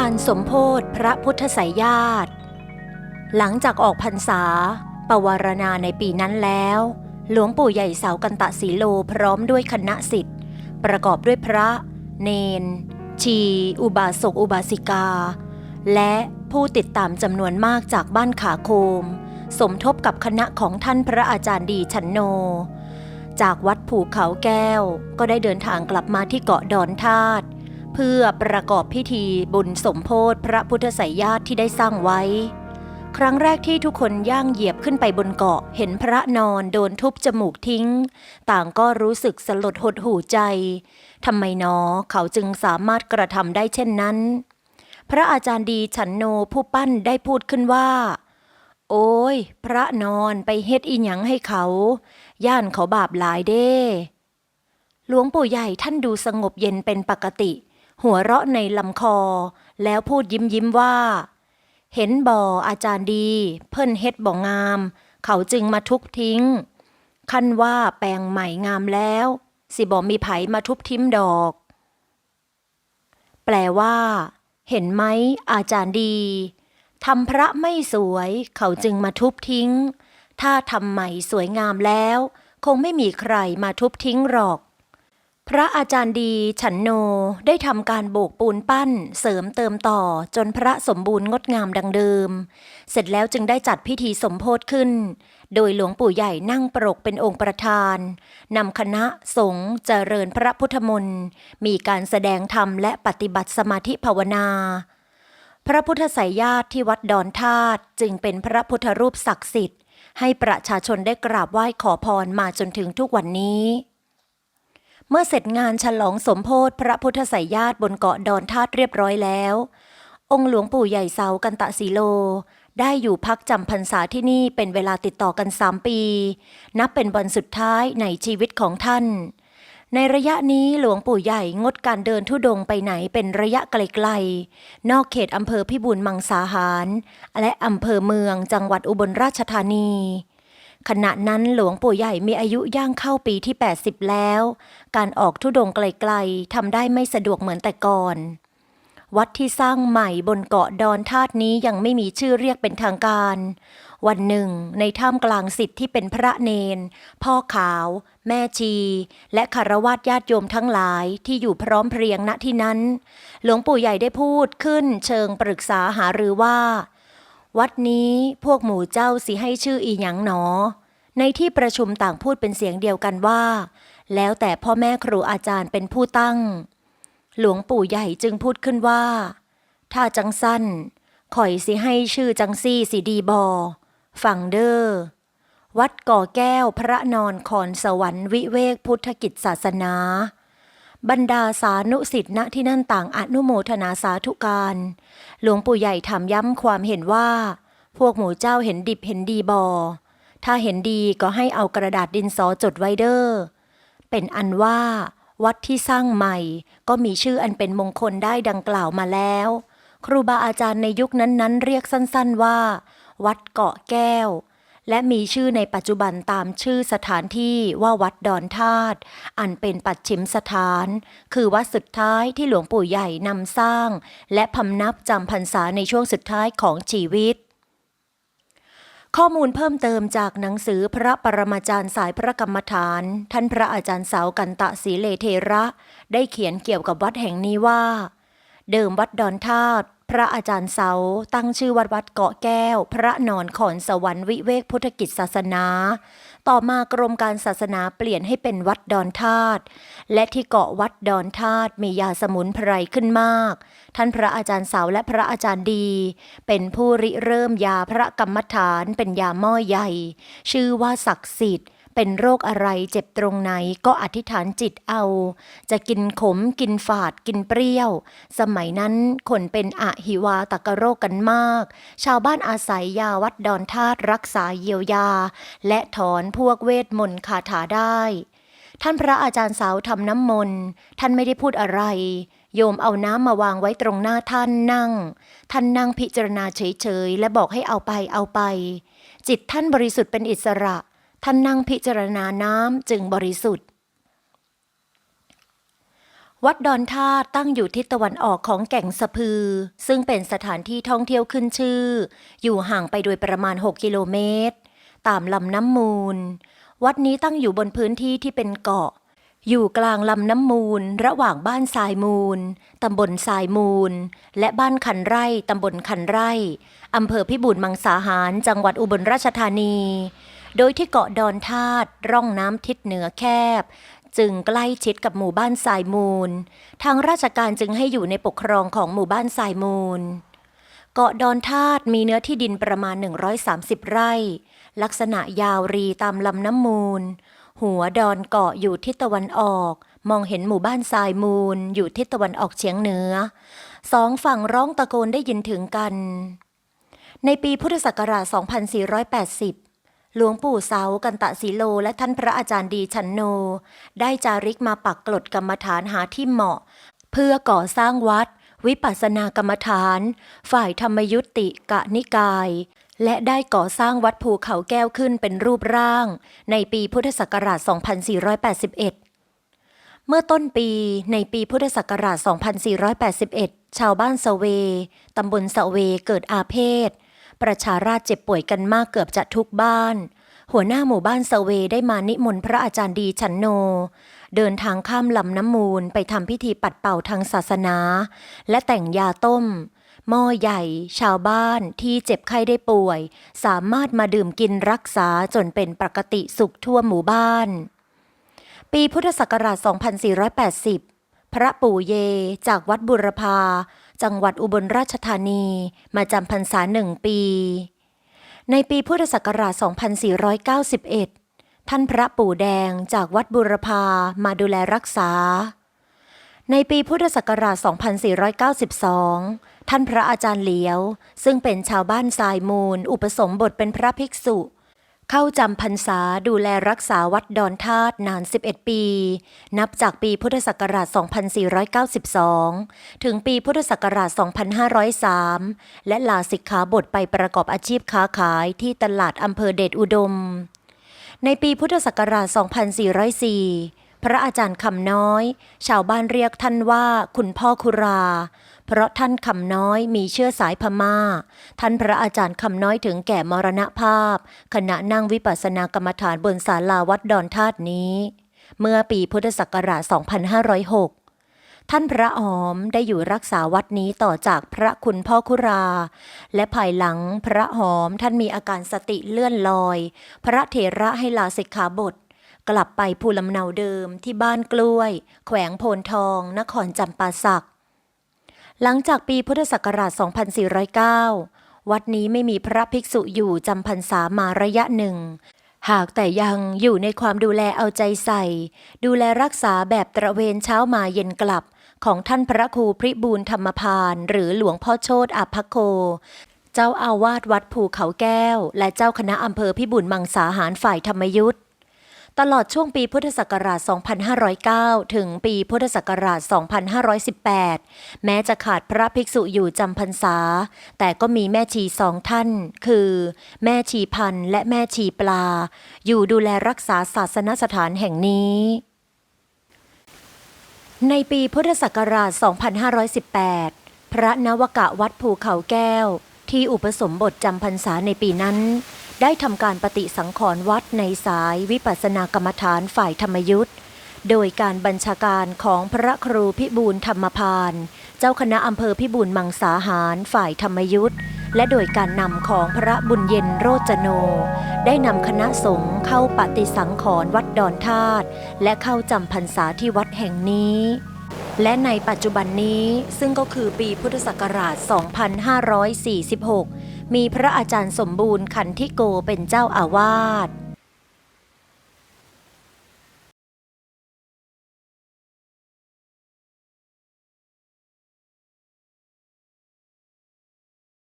การสมโพธพระพุทธไสยญาติ หลังจากออกพรรษา ปวารณาในปีนั้นแล้ว หลวงปู่ใหญ่เสากันตะสีโลพร้อมด้วยคณะสิทธิ์ประกอบด้วยพระ เนน ชี อุบาสกอุบาสิกา และผู้ติดตามจำนวนมากจากบ้านขาโคม สมทบกับคณะของท่านพระอาจารย์ดีชันโน จากวัดภูเขาแก้ว ก็ได้เดินทางกลับมาที่เกาะดอนธาตุ เพื่อประกอบพิธีบุญสมโพธิพระพุทธไสยญาติที่ได้สร้างไว้ ครั้งแรกที่ทุกคนย่างเหยียบขึ้นไปบนเกาะเห็นพระนอนโดนทุบจมูกทิ้ง ต่างก็รู้สึกสลดหดหูใจทำไมนอเขาจึงสามารถกระทำได้เช่นนั้น พระอาจารย์ดีฉันโนผู้ปั้นได้พูดขึ้นว่า โอ้ย พระนอนไปเฮ็ดอีหยังให้เขา ย่านเขาบาปหลายเด้หลวงปู่ใหญ่ท่านดูสงบเย็นเป็นปกติ หัวเราะในลำคอ แล้วพูดยิ้มยิ้มว่า เห็นบ่ออาจารย์ดี เพิ่นเฮ็ดบ่งาม เขาจึงมาทุบทิ้งคันว่าแปลงใหม่งามแล้ว สิบ่มีไผมาทุบทิ้มดอก แปลว่า เห็นไหมอาจารย์ดีทำพระไม่สวยเขาจึงมาทุบทิ้ง ถ้าทำใหม่สวยงามแล้ว คงไม่มีใครมาทุบทิ้งหรอก พระอาจารย์ดี ฉันโนได้ทำการโบกปูนปั้น เสริมเติมต่อจนพระสมบูรณ์งดงามดังเดิม เสร็จแล้วจึงได้จัดพิธีสมโพธขึ้น โดยหลวงปู่ใหญ่นั่งปรกเป็นองค์ประธานนำคณะสงฆ์เจริญพระพุทธมนต์มีการแสดงธรรมและปฏิบัติสมาธิภาวนา พระพุทธไสยญาติที่วัดดอนธาตุจึงเป็นพระพุทธรูปศักดิ์สิทธิ์ ให้ประชาชนได้กราบไหว้ขอพรมาจนถึงทุกวันนี้ เมื่อเสร็จงานฉลองสมโพธิพระพุทธไสยญาติบนเกาะดอนธาตุเรียบร้อยแล้ว องค์หลวงปู่ใหญ่เสากันตะสีโล ได้อยู่พักจำพรรษาที่นี่เป็นเวลาติดต่อกันสามปี นับเป็นวันสุดท้ายในชีวิตของท่าน ในระยะนี้หลวงปู่ใหญ่งดการเดินทุดงค์ไปไหนเป็นระยะไกลๆ นอกเขตอำเภอพิบูลมังสาหาร และอำเภอเมืองจังหวัดอุบลราชธานี ขณะนั้นหลวงปู่ใหญ่มีอายุย่างเข้าปีที่ 80 แล้ว การออกทุดงไกลๆทำได้ไม่สะดวกเหมือนแต่ก่อน วัดที่สร้างใหม่บนเกาะดอนธาตุนี้ยังไม่มีชื่อเรียกเป็นทางการ วันหนึ่ง ในท่ามกลางสิทธิ์ที่เป็นพระเนน พ่อขาว แม่ชี และคารวะญาติโยมทั้งหลายที่อยู่พร้อมเพรียงณที่นั้น หลวงปู่ใหญ่ได้พูดขึ้นเชิงปรึกษาหารือว่า วัดนี้พวกหมู่เจ้าสิให้ชื่ออีหยังหนอ ในที่ประชุมต่างพูดเป็นเสียงเดียวกันว่า แล้วแต่พ่อแม่ครูอาจารย์เป็นผู้ตั้ง หลวงปู่ใหญ่จึงพูดขึ้นว่า ถ้าจังสั้นข่อยสิให้ชื่อจังซี่สิดีบอฟังเดอ้อวัดก่อแก้วพระนอนคอนสวรรค์วิเวกพุทธกิจศาสนา บรรดาสานุสิทธิ์ณที่นั่นต่างอนุโมทนาสาธุการ หลวงปู่ใหญ่ถามย้ำความเห็นว่า พวกหมู่เจ้าเห็นดิบเห็นดีบอ ถ้าเห็นดีก็ให้เอากระดาษดินสอจดไว้เด้อ เป็นอันว่า วัดที่สร้างใหม่ ก็มีชื่ออันเป็นมงคลได้ดังกล่าวมาแล้ว ครูบาอาจารย์ในยุคนั้นๆ เรียกสั้นๆว่า วัดเกาะแก้ว และมีชื่อในปัจจุบันตามชื่อสถานที่ว่าวัดดอนธาตุอันเป็นปัจฉิมสถาน คือวัดสุดท้ายที่หลวงปู่ใหญ่นำสร้าง และพำนับจำพรรษาในช่วงสุดท้ายของชีวิตข้อมูลเพิ่มเติมจากหนังสือพระปรมาจารย์สายพระกรรมฐาน ท่านพระอาจารย์เสากันตะศรีเลเทระ ได้เขียนเกี่ยวกับวัดแห่งนี้ว่า เดิมวัดดอนธาตุ พระอาจารย์เสาตั้งชื่อวัดวัดเกาะแก้ว พระนอนขอนสวรรค์วิเวกพุทธกิจศาสนา ต่อมากรมการศาสนาเปลี่ยนให้เป็นวัดดอนธาตุและที่เกาะวัดดอนธาตุมียาสมุนไพรขึ้นมาก ท่านพระอาจารย์เสาและพระอาจารย์ดี เป็นผู้ริเริ่มยาพระกรรมฐานเป็นยาหม้อใหญ่ ชื่อว่าศักดิ์สิทธิ์ เป็นโรคอะไรเจ็บตรงไหนก็อธิษฐานจิตเอา จะกินขมกินฝาดกินเปรี้ยว สมัยนั้นคนเป็นอะหิวาตกโรคกันมาก ชาวบ้านอาศัยยาวัดดอนธาตุรักษาเยียวยา และถอนพวกเวทมนต์คาถาได้ ท่านพระอาจารย์สาวทำน้ำมนต์ท่านไม่ได้พูดอะไรโยมเอาน้ำมาวางไว้ตรงหน้าท่านนั่ง ท่านนั่งพิจารณาเฉยๆ และบอกให้เอาไปเอาไป จิตท่านบริสุทธิ์เป็นอิสระ ท่านนั่งพิจารณาน้ำจึงบริสุทธิ์ วัดดอนธาตั้งอยู่ทิศตะวันออกของแก่งสะพือ ซึ่งเป็นสถานที่ท่องเที่ยวขึ้นชื่อ อยู่ห่างไปโดยประมาณ 6 กิโลเมตร ตามลำน้ำมูล วัดนี้ตั้งอยู่บนพื้นที่ที่เป็นเกาะ อยู่กลางลำน้ำมูล ระหว่างบ้านทรายมูลตำบลทรายมูล และบ้านคันไร่ตำบลคันไร่อำเภอพิบูลมังสาหาร จังหวัดอุบลราชธานี โดยที่เกาะดอนธาตุร่องน้ำทิศเหนือแคบ จึงใกล้ชิดกับหมู่บ้านทรายมูล ทางราชการจึงให้อยู่ในปกครองของหมู่บ้านทรายมูล เกาะดอนธาตุมีเนื้อที่ดินประมาณ 130 ไร่ ลักษณะยาวรีตามลำน้ำมูล หัวดอนเกาะอยู่ทิศตะวันออก มองเห็นหมู่บ้านทรายมูล อยู่ทิศตะวันออกเฉียงเหนือสองฝั่งร้องตะโกนได้ยินถึงกัน ในปีพุทธศักราช 2480 หลวงปู่เสากันตะสีโลและท่านพระอาจารย์ดีชันโน ได้จาริกมาปักกลดกรรมฐานหาที่เหมาะ เพื่อก่อสร้างวัด วิปัสสนากรรมฐาน ฝ่ายธรรมยุติกะนิกาย และได้ก่อสร้างวัดภูเขาแก้วขึ้นเป็นรูปร่าง ในปีพุทธศักราช 2481 เมื่อต้นปีในปีพุทธศักราช 2481 ชาวบ้านสเว ตำบลสเวเกิดอาเพศ ประชาราชเจ็บป่วยกันมากเกือบจะทุกบ้าน หัวหน้าหมู่บ้านสเวได้มานิมนต์พระอาจารย์ดีชันโน เดินทางข้ามลำน้ำมูลไปทำพิธีปัดเป่าทางศาสนา และแต่งยาต้ม หม้อใหญ่ ชาวบ้านที่เจ็บไข้ได้ป่วย สามารถมาดื่มกินรักษาจนเป็นปกติสุขทั่วหมู่บ้าน ปีพุทธศักราช 2480 พระปู่เยจากวัดบุรพา จังหวัดอุบลราชธานี มาจำพรรษาหนึ่งปี ในปีพุทธศักราช 2491 ท่านพระปู่แดงจากวัดบุรพามาดูแลรักษา ในปีพุทธศักราช 2492 ท่านพระอาจารย์เหลียว ซึ่งเป็นชาวบ้านทรายมูล อุปสมบทเป็นพระภิกษุ เข้าจำพรรษาดูแลรักษาวัดดอนธาตุนาน 11 ปี นับจากปีพุทธศักราช 2492 ถึงปีพุทธศักราช 2503 และลาสิกขาบทไปประกอบอาชีพค้าขายที่ตลาดอำเภอเดชอุดม ในปีพุทธศักราช 2404 พระอาจารย์คำน้อย ชาวบ้านเรียกท่านว่าคุณพ่อคุรา เพราะท่านคำน้อยมีเชื้อสายพมา่า ท่านพระอาจารย์คำน้อยถึงแก่มรณภาพ ขณะนั่งวิปัสสนากรรมฐานบนศาลาวัดดอนธาตุนี้ เมื่อปีพุทธศักราช 2506ท่านพระออมได้อยู่รักษาวัดนี้ต่อจากพระคุณพ่อคุรา และภายหลังพระหอมท่านมีอาการสติเลื่อนลอย พระเถระให้ลาสิกขาบท กลับไปภูลำเนาเดิมที่บ้านกล้วย แขวงโพนทอง นครจำปาสัก หลังจากปีพุทธศักราช 2409 วัดนี้ไม่มีพระภิกษุอยู่จำพรรษามาระยะหนึ่ง หากแต่ยังอยู่ในความดูแลเอาใจใส่ ดูแลรักษาแบบตระเวนเช้ามาเย็นกลับ ของท่านพระครูพริบูลธรรมพาน หรือหลวงพ่อโชตอาภัคโคเจ้าอาวาสวัดภูเขาแก้ว และเจ้าคณะอำเภอพิบูลมังสาหารฝ่ายธรรมยุทธ์ ตลอดช่วงปีพุทธศักราช 2509 ถึงปีพุทธศักราช 2518 แม้จะขาดพระภิกษุอยู่จำพรรษา แต่ก็มีแม่ชีสองท่าน คือ แม่ชีพันและแม่ชีปลา อยู่ดูแลรักษาศาสนสถานแห่งนี้ในปีพุทธศักราช 2518 พระนวกะวัดภูเขาแก้ว ที่อุปสมบทจำพรรษาในปีนั้น ได้ทำการปฏิสังขรณ์วัดในสายวิปัสสนากรรมฐานฝ่ายธรรมยุทธ์โดยการบัญชาการของพระครูพิบูลธรรมพาน เจ้าคณะอำเภอพิบูลมังสาหารฝ่ายธรรมยุทธ์และโดยการนำของพระบุญเย็นโรจโน ได้นำคณะสงฆ์เข้าปฏิสังขรณ์วัดดอนธาตุและเข้าจำพรรษาที่วัดแห่งนี้ และในปัจจุบันนี้ซึ่งก็คือปีพุทธศักราช 2546 มีพระอาจารย์สมบูรณ์ขันธิโกเป็นเจ้าอาวาส